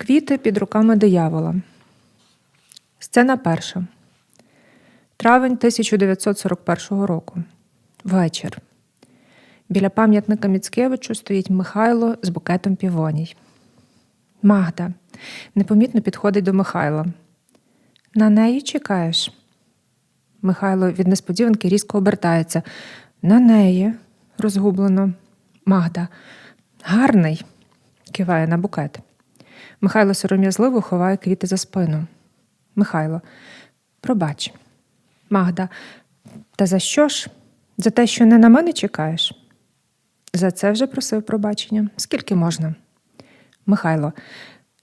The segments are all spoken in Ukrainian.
Квіти під руками диявола. Сцена перша. Травень 1941 року. Вечір. Біля пам'ятника Міцкевичу стоїть Михайло з букетом півоній. Магда непомітно підходить до Михайла. На неї чекаєш? Михайло від несподіванки різко обертається. На неї, розгублено. Магда. Гарний, киває на букет. Михайло сором'язливо ховає квіти за спину. Михайло. Пробач. Магда. Та за що ж? За те, що не на мене чекаєш? За це вже просив пробачення. Скільки можна? Михайло.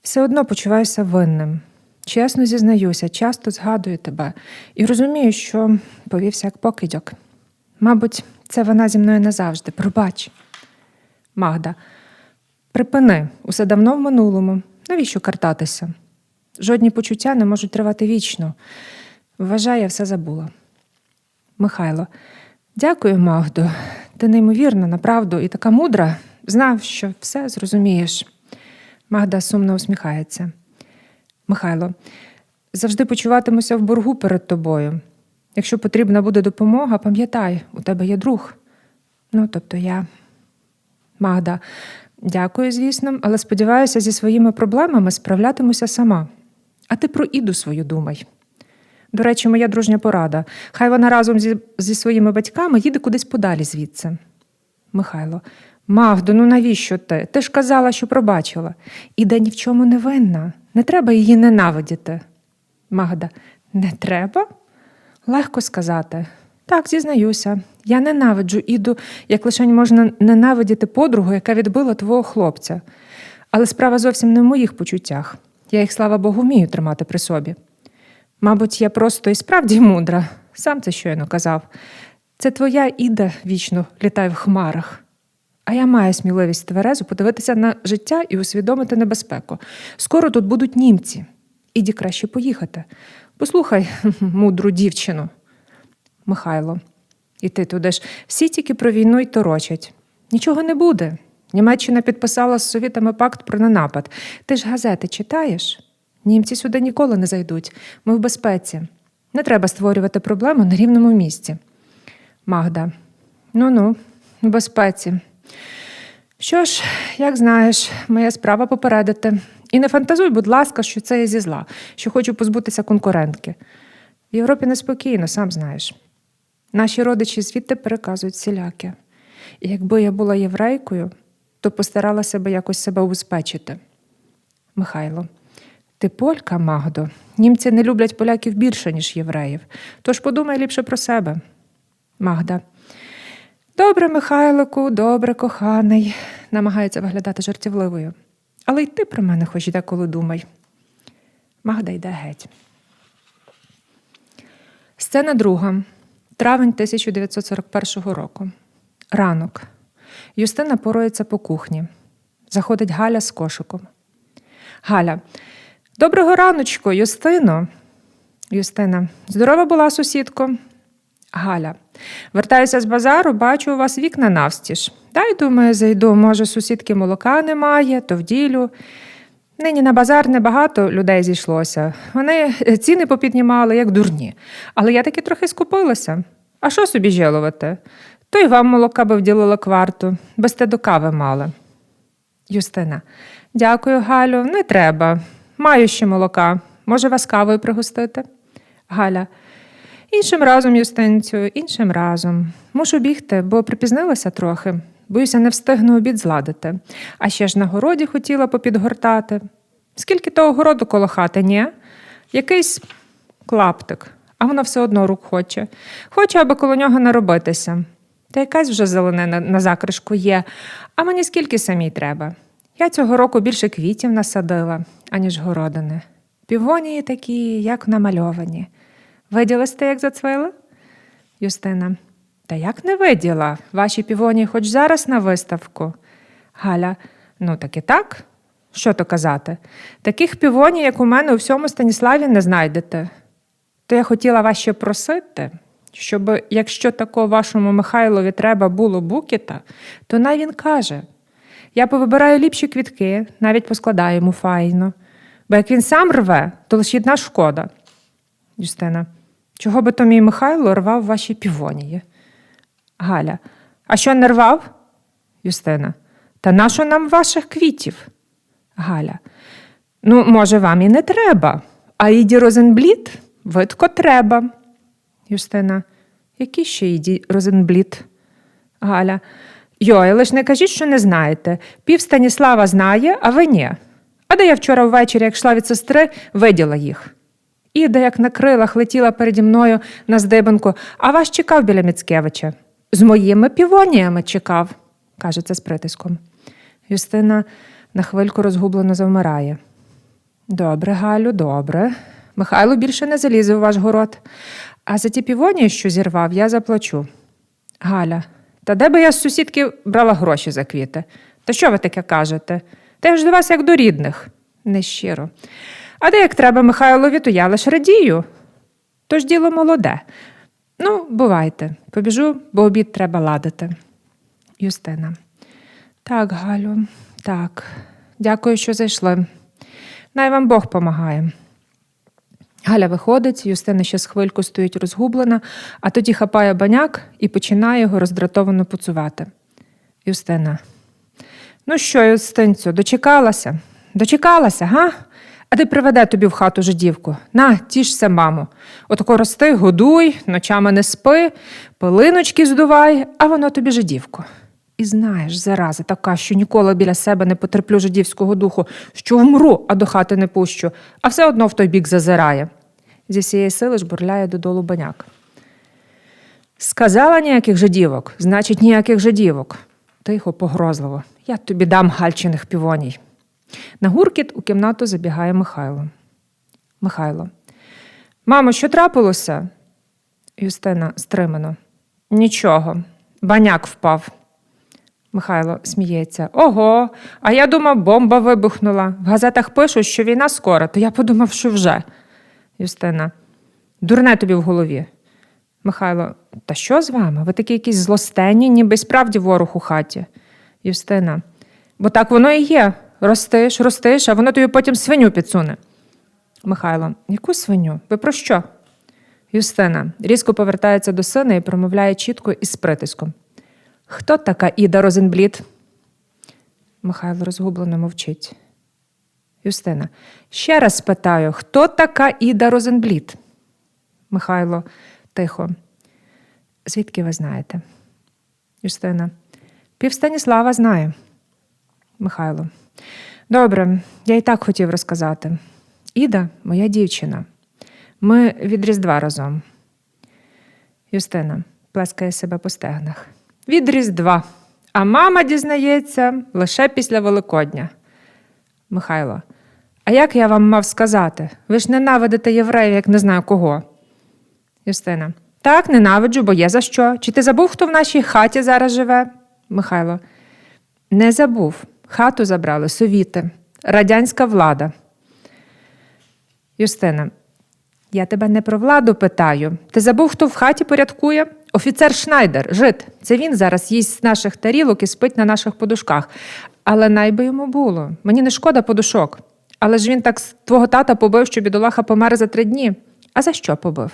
Все одно почуваюся винним. Чесно зізнаюся, часто згадую тебе і розумію, що повівся як покидьок. Мабуть, це вона зі мною назавжди. Пробач. Магда. Припини, усе давно в минулому. Навіщо картатися? Жодні почуття не можуть тривати вічно. Вважаю, я все забула. Михайло. Дякую, Магдо. Ти неймовірна, направду, і така мудра. Знав, що все зрозумієш. Магда сумно усміхається. Михайло, завжди почуватимуся в боргу перед тобою. Якщо потрібна буде допомога, пам'ятай, у тебе є друг. Ну, тобто я. Магда, дякую, звісно, але сподіваюся, зі своїми проблемами справлятимуся сама. А ти про іду свою думай. До речі, моя дружня порада. Хай вона разом зі, зі своїми батьками їде кудись подалі звідси. Михайло, Мавдо, ну навіщо ти? Ти ж казала, що пробачила. Іда ні в чому не винна. Не треба її ненавидіти. Магда, не треба? Легко сказати. Так, зізнаюся. Я ненавиджу Іду, як лише можна ненавидіти подругу, яка відбила твого хлопця. Але справа зовсім не в моїх почуттях. Я їх, слава Богу, вмію тримати при собі. Мабуть, я просто і справді мудра, сам це щойно казав. Це твоя Іда вічно літає в хмарах. А я маю сміливість тверезо подивитися на життя і усвідомити небезпеку. Скоро тут будуть німці. Іді краще поїхати. Послухай, мудру дівчину. Михайло, і ти туди ж всі тільки про війну й торочать. Нічого не буде. Німеччина підписала з совітами пакт про ненапад. Ти ж газети читаєш? Німці сюди ніколи не зайдуть. Ми в безпеці. Не треба створювати проблему на рівному місці. Магда. Ну ну, в безпеці. Що ж, як знаєш, моя справа попередити. І не фантазуй, будь ласка, що це я зі зла, що хочу позбутися конкурентки. В Європі неспокійно, сам знаєш. Наші родичі звідти переказують всіляке. І якби я була єврейкою, то постаралася би якось себе убезпечити. Михайло, ти полька, Магдо. Німці не люблять поляків більше, ніж євреїв. Тож подумай ліпше про себе. Магда. Добре, Михайлику, добре, коханий, намагається виглядати жартівливою. Але й ти про мене хоч деколи думай. Магда йде геть. Сцена друга. Травень 1941 року. Ранок. Юстина порується по кухні. Заходить Галя з кошиком. Галя. Доброго раночку, Юстино. Юстина. Здорова була, сусідко. Галя. Вертаюся з базару, бачу у вас вікна навстіж. Дай, думаю, зайду, може, сусідки молока немає, то в ділю. Нині на базар небагато людей зійшлося. Вони ціни попіднімали, як дурні. Але я таки трохи скупилася. А що собі жалувати? То й вам молока би вділила кварту, без те до кави мали. Юстина. Дякую, Галю, не треба. Маю ще молока. Може, вас кавою пригостити? Галя. Іншим разом, Юстинцю, іншим разом. Мушу бігти, бо припізнилася трохи. Боюся, не встигну обід зладити. А ще ж на городі хотіла попідгортати. Скільки того городу коло хати, ні? Якийсь клаптик, а вона все одно рук хоче. Хоче, аби коло нього наробитися. Та якась вже зеленина на закришку є, а мені скільки самій треба. Я цього року більше квітів насадила, аніж городини. Півонії такі, як намальовані. Виділа сте, як зацвіли? Юстина. Та як не виділа? Ваші півонії хоч зараз на виставку. Галя. Ну, так і так. Що то казати? Таких півоній, як у мене, у всьому Станіславі не знайдете. То я хотіла вас ще просити, щоб, якщо тако вашому Михайлові треба було букета, то най він каже. Я повибираю ліпші квітки, навіть поскладаю йому файно. Бо як він сам рве, то лише одна шкода. Юстина. Чого би то мій Михайло рвав ваші півонії? Галя. А що не рвав? Юстина. Та нащо нам ваших квітів? Галя. Ну, може, вам і не треба. А Іді Розенбліт видко треба. Юстина. Який ще Іді Розенбліт? Галя. Йой, лиш не кажіть, що не знаєте. Пів Станіслава знає, а ви ні. А де я вчора ввечері, як йшла від сестри, виділа їх. Іда, як на крилах, летіла переді мною на здибанку, а вас чекав біля Міцкевича. З моїми півоніями чекав, каже це з притиском. Юстина на хвильку розгублено завмирає. Добре, Галю, добре. Михайло більше не залізе у ваш город. А за ті півонії, що зірвав, я заплачу. Галя, та де би я з сусідки брала гроші за квіти? Та що ви таке кажете? Та я ж до вас як до рідних. Нещиро. А де як треба Михайлові, то я лиш радію. Тож діло молоде. Ну, бувайте, побіжу, бо обід треба ладити. Юстина. Так, Галю, так. Дякую, що зайшли. Най вам Бог помагає. Галя виходить, Юстина ще з хвильку стоїть розгублена, а тоді хапає баняк і починає його роздратовано поцувати. Юстина. Ну що, Юстинцю, дочекалася? Дочекалася, га? А ти приведе тобі в хату жидівку. На, тішся, мамо. Отако рости, годуй, ночами не спи, пилиночки здувай, а воно тобі жидівко. І знаєш, зараза така, що ніколи біля себе не потерплю жидівського духу, що вмру, а до хати не пущу, а все одно в той бік зазирає. Зі всієї сили жбурляє додолу баняк. Сказала ніяких жидівок, значить, ніяких жидівок. Тихо, погрозливо. Я тобі дам гальчиних півоній. На гуркіт у кімнату забігає Михайло. Михайло. Мамо, що трапилося? Юстина стримано. Нічого. Баняк впав. Михайло сміється. Ого, а я думав, бомба вибухнула. В газетах пишуть, що війна скоро, то я подумав, що вже. Юстина. Дурне тобі в голові. Михайло, та що з вами? Ви такі якісь злостенні, ніби справді ворог у хаті. Юстина. Бо так воно і є. Ростиш, ростиш, а воно тобі потім свиню підсуне. Михайло, яку свиню? Ви про що? Юстина різко повертається до сина і промовляє чітко і з притиском. Хто така Іда Розенбліт? Михайло розгублено мовчить. Юстина. Ще раз спитаю, хто така Іда Розенбліт? Михайло тихо. Звідки ви знаєте? Юстина. Пів Станіслава знає. Михайло. Добре, я і так хотів розказати. Іда моя дівчина. Ми від Різдва разом. Юстина плескає себе по стегнах. Від Різдва. А мама дізнається лише після Великодня. Михайло. А як я вам мав сказати? Ви ж ненавидите євреїв, як не знаю кого. Юстина. Так, ненавиджу, бо є за що. Чи ти забув, хто в нашій хаті зараз живе? Михайло. Не забув. Хату забрали совіти, радянська влада. Юстина. Я тебе не про владу питаю. Ти забув, хто в хаті порядкує? Офіцер Шнайдер, жит. Це він зараз їсть з наших тарілок і спить на наших подушках. Але найби йому було. Мені не шкода подушок. Але ж він так твого тата побив, що бідолаха помер за три дні. А за що побив?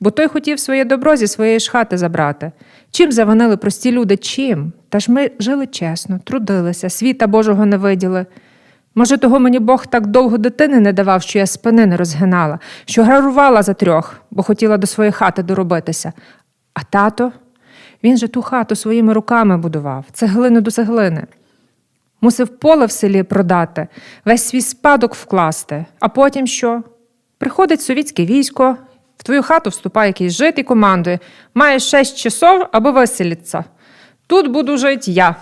Бо той хотів своє добро зі своєї ж хати забрати. Чим завинили прості люди? Чим? Та ж ми жили чесно, трудилися, світа Божого не виділи. Може, того мені Бог так довго дитини не давав, що я спини не розгинала, що грарувала за трьох, бо хотіла до своєї хати доробитися. А тато, він же ту хату своїми руками будував, цеглину до цеглини. Мусив поле в селі продати, весь свій спадок вкласти. А потім що? Приходить совітське військо, в твою хату вступає якийсь жит і командує: маєш шість часов, аби виселитися. Тут буду жити я.